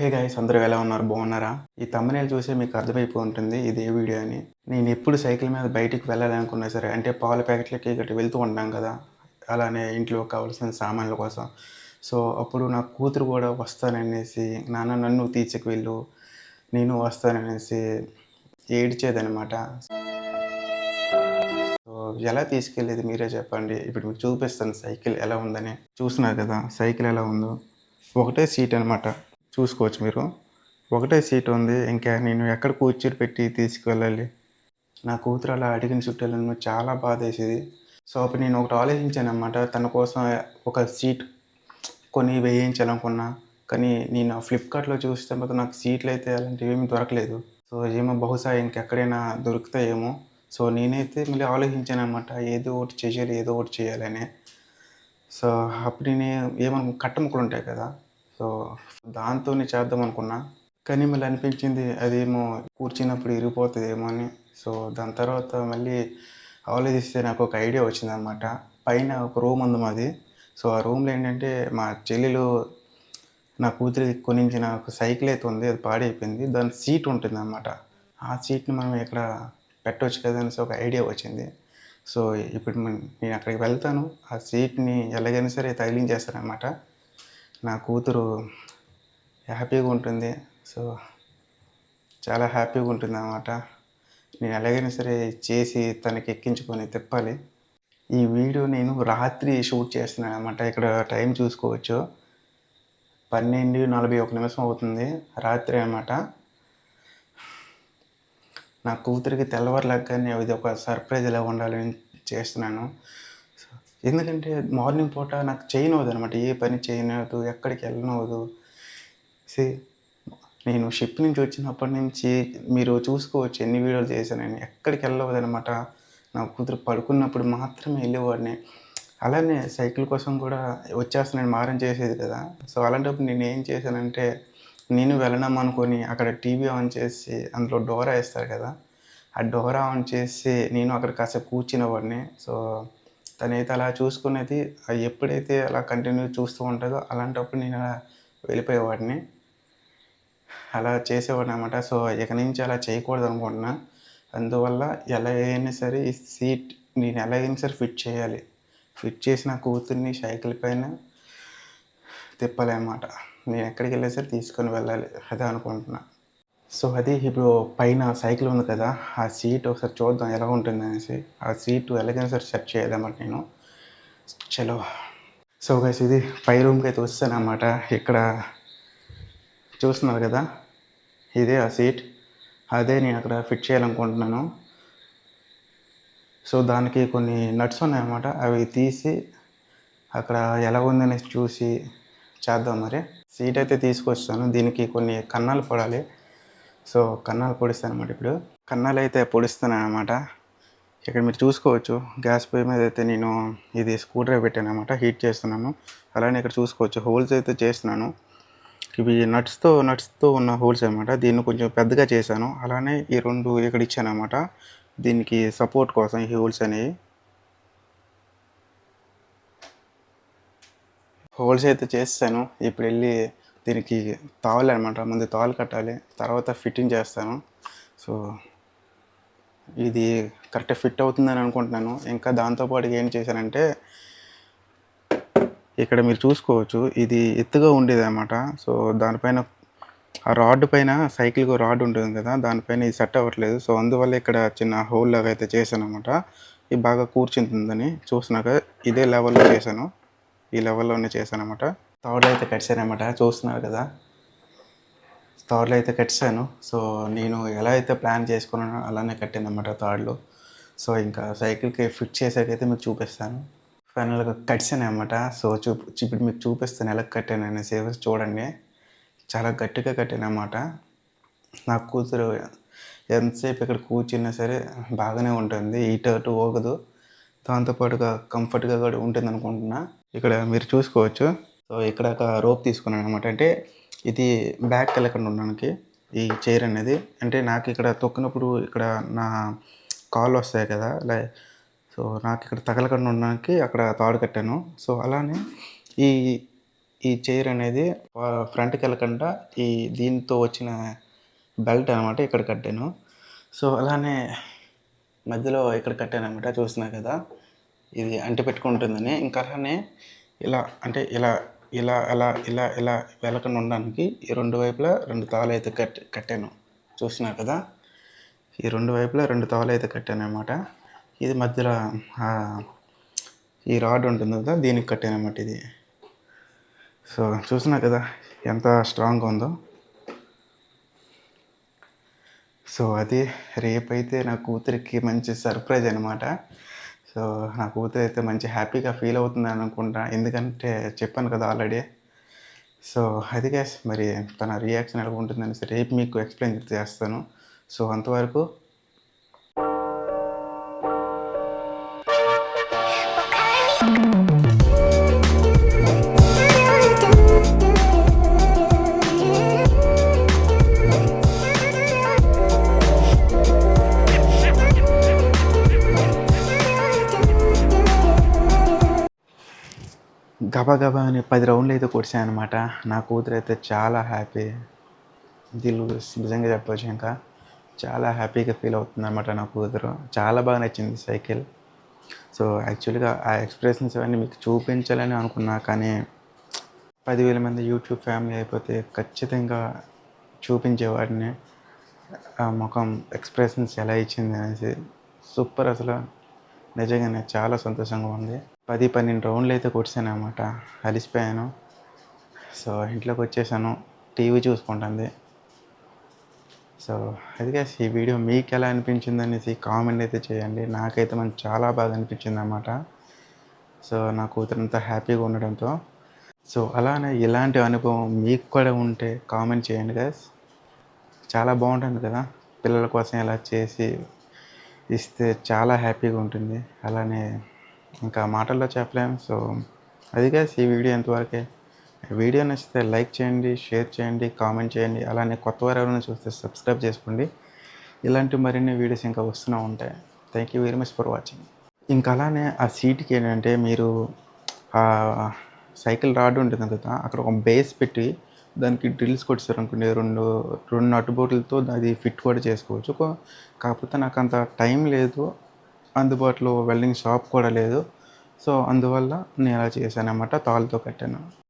Hey guys అందరూ ఎలా ఉన్నారు? బాగున్నారా? ఈ తమ్మనేలు చూసే మీకు అర్థమైపోయి ఉంటుంది ఇది వీడియో అని. నేను ఎప్పుడు సైకిల్ మీద బయటికి వెళ్ళాలనుకున్నా సరే అంటే పాల ప్యాకెట్లకి ఇక్కడ వెళ్తూ ఉంటాం కదా అలానే ఇంట్లో కావాల్సిన సామాన్ల కోసం. సో అప్పుడు నా కూతురు కూడా వస్తాననేసి నాన్న నన్ను తీర్చకు వెళ్ళు నేను వస్తాననేసి ఏడ్చేదనమాట సో ఎలా తీసుకెళ్ళేది మీరే చెప్పండి. ఇప్పుడు మీకు చూపిస్తాను సైకిల్ ఎలా ఉందని. చూస్తున్నారు కదా సైకిల్ ఎలా ఉందో. ఒకటే సీట్ అనమాట చూసుకోవచ్చు మీరు. ఒకటే సీట్ ఉంది. ఇంకా నేను ఎక్కడ కూర్చుని పెట్టి తీసుకువెళ్ళాలి? నా కూతురు అలా అడిగిన చుట్టాలను చాలా బాధ వేసేది సో అప్పుడు నేను ఒకటి ఆలోచించాను అనమాట తన కోసం ఒక సీట్ కొని వేయించాలనుకున్నా. కానీ నేను ఫ్లిప్కార్ట్లో చూస్తే మాత్రం నాకు సీట్లు అయితే అలాంటివి ఏమీ దొరకలేదు. సో ఏమో బహుశా ఇంకెక్కడైనా దొరుకుతాయేమో. సో నేనైతే మళ్ళీ ఆలోచించాను అనమాట ఏదో ఒకటి చేయాలి ఏదో ఒకటి చేయాలని. సో అప్పుడు నేను ఏమను కట్టముక్కలు ఉంటాయి కదా. సో దాంతోనే చేద్దాం అనుకున్నా. కానీ మళ్ళీ అనిపించింది అదేమో కూర్చున్నప్పుడు ఇరిగిపోతుందేమో అని. సో దాని తర్వాత మళ్ళీ ఆలోచిస్తే నాకు ఒక ఐడియా వచ్చిందనమాట. పైన ఒక రూమ్ ఉంది మాది. సో ఆ రూమ్లో ఏంటంటే మా చెల్లెలు నా కూతురికి కొనించిన ఒక సైకిల్ అయితే ఉంది అది పాడైపోయింది. దాని సీట్ ఉంటుంది అనమాట ఆ సీట్ని మనం ఇక్కడ పెట్టవచ్చు కదా అనేసి ఒక ఐడియా వచ్చింది. సో ఇప్పుడు నేను అక్కడికి వెళ్తాను. ఆ సీట్ని ఎలాగైనా సరే తగిలించేస్తానమాట నా కూతురు హ్యాపీగా ఉంటుంది. సో చాలా హ్యాపీగా ఉంటుంది అన్నమాట నేను ఎలాగైనా సరే చేసి తనకి ఎక్కించుకొని తిప్పాలి. ఈ వీడియో నేను రాత్రి షూట్ చేస్తున్నాను అనమాట ఇక్కడ టైం చూసుకోవచ్చు. పన్నెండు నలభై ఒక నిమిషం అవుతుంది. రాత్రి అనమాట నా కూతురికి తెల్లవారులాగానే ఇది ఒక సర్ప్రైజ్ ఎలా ఉండాలని చేస్తున్నాను. ఎందుకంటే మార్నింగ్ పూట నాకు చేయనవద్దు అనమాట ఏ పని చేయనవద్దు ఎక్కడికి వెళ్ళనవద్దు సి నేను షిప్ నుంచి వచ్చినప్పటి నుంచి మీరు చూసుకోవచ్చు ఎన్ని వీడియోలు చేశానని ఎక్కడికి వెళ్ళవద్దు అనమాట నా కూతురు పడుకున్నప్పుడు మాత్రమే వెళ్ళేవాడిని. అలానే సైకిల్ కోసం కూడా వచ్చేస్తా మారం చేసేది కదా. సో అలాంటప్పుడు నేను ఏం చేశానంటే నేను వెళ్ళడం అనుకొని అక్కడ టీవీ ఆన్ చేసి అందులో డోరా వేస్తారు కదా. ఆ డోరా ఆన్ చేసి నేను అక్కడ కాసేపు కూర్చునేవాడిని. సో తనైతే అలా చూసుకునేది అది ఎప్పుడైతే అలా కంటిన్యూ చూస్తూ ఉంటుందో అలాంటప్పుడు నేను అలా వెళ్ళిపోయేవాడిని. అలా చేసేవాడిని అనమాట సో ఇక నుంచి అలా చేయకూడదు అనుకుంటున్నా. అందువల్ల ఎలా అయినా సరే ఈ సీట్ నేను ఎలాగైనా సరే ఫిట్ చేయాలి. ఫిట్ చేసిన కూతుర్ని సైకిల్ పైన తిప్పాలి అన్నమాట. నేను ఎక్కడికి వెళ్ళినా సరే తీసుకొని వెళ్ళాలి. అదే అనుకుంటున్నాను సో అది ఇప్పుడు పైన సైకిల్ ఉంది కదా ఆ సీట్ ఒకసారి చూద్దాం ఎలా ఉంటుంది అనేసి. ఆ సీట్ ఎలాగైనా సరే సెట్ చేయాలన్నమాట నేను. చలో. సో గైస్ ఇది పై రూమ్కి అయితే వస్తాను అనమాట ఇక్కడ చూస్తున్నారు కదా ఇదే ఆ సీట్. అదే నేను అక్కడ ఫిట్ చేయాలనుకుంటున్నాను. సో దానికి కొన్ని నట్స్ ఉన్నాయన్నమాట అవి తీసి అక్కడ ఎలా ఉందనేసి చూసి చేద్దాం మరి. సీట్ అయితే తీసుకొస్తాను. దీనికి కొన్ని కన్నాలు పడాలి. సో కన్నాలు పొడిస్తాను అనమాట ఇప్పుడు. కన్నాలు అయితే పొడిస్తాను అనమాట ఇక్కడ మీరు చూసుకోవచ్చు. గ్యాస్ పొయ్యి మీద అయితే నేను ఇది స్క్రూ డ్రైవ్ పెట్టాను అనమాట హీట్ చేస్తున్నాను. అలానే ఇక్కడ చూసుకోవచ్చు. హోల్స్ అయితే చేస్తున్నాను. ఇవి నట్స్తో నట్స్తో ఉన్న హోల్స్ అనమాట దీన్ని కొంచెం పెద్దగా చేశాను. అలానే ఈ రెండు ఇక్కడ ఇచ్చాను అనమాట దీనికి సపోర్ట్ కోసం ఈ హోల్స్ అనేవి. హోల్స్ అయితే చేస్తాను. ఇప్పుడు వెళ్ళి దీనికి తావాలి అనమాట ముందు తాళ్ళు కట్టాలి. తర్వాత ఫిట్టింగ్ చేస్తాను. సో ఇది కరెక్ట్ ఫిట్ అవుతుందని అనుకుంటున్నాను. ఇంకా దాంతోపాటు ఏం చేశానంటే ఇక్కడ మీరు చూసుకోవచ్చు ఇది ఎత్తుగా ఉండేది అనమాట సో దానిపైన ఆ రాడ్ పైన సైకిల్కి రాడ్ ఉంటుంది కదా దానిపైన ఇది సెట్ అవ్వట్లేదు. సో అందువల్ల ఇక్కడ చిన్న హోల్ లాగా అయితే చేశాను అనమాట ఇది బాగా కూర్చుంటుందని చూసినాక ఇదే లెవెల్లో చేశాను. ఈ లెవెల్లోనే చేశాను అనమాట థర్డ్ అయితే కట్టాను అనమాట చూస్తున్నారు కదా. థర్డ్లో అయితే కట్టాను. సో నేను ఎలా అయితే ప్లాన్ చేసుకున్నానో అలానే కట్టాను అనమాట సో ఇంకా సైకిల్కి ఫిట్ చేసాకైతే మీకు చూపిస్తాను. ఫైనల్గా కట్టాను అనమాట సో చూపు ఇప్పుడు మీకు చూపిస్తాను ఎలా కట్టాను అనేసి చూడండి. చాలా గట్టిగా కట్టాను అనమాట నా కూతురు ఎంతసేపు ఇక్కడ కూర్చున్నా సరే బాగానే ఉంటుంది ఇటు అటు పోగదు దాంతోపాటుగా కంఫర్ట్గా కూడా ఉంటుంది అనుకుంటున్నా ఇక్కడ మీరు చూసుకోవచ్చు. సో ఇక్కడ ఒక రోప్ తీసుకున్నాను అనమాట అంటే ఇది బ్యాక్ వెళ్ళకుండా ఉండడానికి ఈ చైర్ అనేది. అంటే నాకు ఇక్కడ తొక్కినప్పుడు ఇక్కడ నా కాళ్ళు వస్తాయి కదా లై సో నాకు ఇక్కడ తగలకుండా ఉండడానికి అక్కడ తాడు కట్టాను. సో అలానే ఈ ఈ చైర్ అనేది ఫ్రంట్కి వెళ్ళకుండా ఈ దీంతో వచ్చిన బెల్ట్ అనమాట ఇక్కడ కట్టాను. సో అలానే మధ్యలో ఇక్కడ కట్టాను అనమాట చూస్తున్నా కదా. ఇది అంటి పెట్టుకుంటుందని ఇంకా అలానే ఇలా అంటే ఇలా ఇలా అలా ఇలా ఇలా వెళ్ళకుండా ఉండడానికి ఈ రెండు వైపులా రెండు తాళ్ళు అయితే కట్ కట్టాను. చూసినా కదా? ఈ రెండు వైపులా రెండు తాళ్ళు అయితే కట్టాను అనమాట ఇది మధ్యలో ఈ రాడ్ ఉంటుంది కదా దీనికి కట్టాను అనమాట ఇది. సో చూసినా కదా ఎంత స్ట్రాంగ్గా ఉందో. సో అది రేపైతే నా కూతురికి మంచి సర్ప్రైజ్ అనమాట సో నా కూతురు అయితే మంచి హ్యాపీగా ఫీల్ అవుతుంది అనుకుంటా. ఎందుకంటే చెప్పాను కదా ఆల్రెడీ. సో అది గ్యాస్ మరి తన రియాక్షన్ ఎలా ఉంటుందని రేపు మీకు ఎక్స్ప్లెయిన్ చేస్తాను. సో అంతవరకు గబగబా అని పది రౌండ్లు అయితే కొడిచాను అనమాట. నా కూతురు అయితే చాలా హ్యాపీ దీని నిజంగా చెప్పవచ్చు ఇంకా. చాలా హ్యాపీగా ఫీల్ అవుతుంది అనమాట నా కూతురు. చాలా బాగా నచ్చింది సైకిల్. సో యాక్చువల్గా ఆ ఎక్స్ప్రెషన్స్ అవన్నీ మీకు చూపించాలని అనుకున్నా కానీ పదివేల మంది యూట్యూబ్ ఫ్యామిలీ అయిపోతే ఖచ్చితంగా చూపించేవాడిని ఆ ముఖం ఎక్స్ప్రెషన్స్ ఎలా ఇచ్చింది అనేసి సూపర్ అసలు. నిజంగానే చాలా సంతోషంగా ఉంది. పది పన్నెండు రౌండ్లు అయితే కొట్టాను అనమాట అలిసిపోయాను. సో ఇంట్లోకి వచ్చేసాను. టీవీ చూసుకుంటుంది. సో అదిగా ఈ వీడియో మీకు ఎలా అనిపించింది అనేసి కామెంట్ అయితే చేయండి. నాకైతే మనకు చాలా బాగా అనిపించింది అనమాట సో నా కూతురంతా హ్యాపీగా ఉండడంతో. సో అలానే ఇలాంటి అనుభవం మీకు కూడా ఉంటే కామెంట్ చేయండి గైస్ చాలా బాగుంటుంది కదా. పిల్లల కోసం ఇలా చేసి ఇస్తే చాలా హ్యాపీగా ఉంటుంది. అలానే ఇంకా మాటల్లో చెప్పలేము సో అది guys ఈ వీడియో ఎంతవరకే వీడియో నచ్చితే లైక్ చేయండి షేర్ చేయండి కామెంట్ చేయండి. అలానే కొత్త వారు ఎవరైనా చూస్తే సబ్స్క్రైబ్ చేసుకోండి. ఇలాంటి మరిన్ని వీడియోస్ ఇంకా వస్తూనే ఉంటాయి. Thank you very much for watching ఇంకా అలానే ఆ సీట్కి ఏంటంటే మీరు ఆ సైకిల్ రాడ్ ఉంటుంది కదా అక్కడ ఒక బేస్ పెట్టి దానికి డ్రిల్స్ కొట్టారు అనుకోండి. రెండు రెండు నట్టుబోట్లతో అది ఫిట్ కూడా చేసుకోవచ్చు. కాకపోతే నాకు అంత టైం లేదు. అందుబాటులో వెల్డింగ్ షాప్ కూడా లేదు. సో అందువల్ల నేను అలా చేశాను అన్నమాట తాళ్ళతో కట్టాను.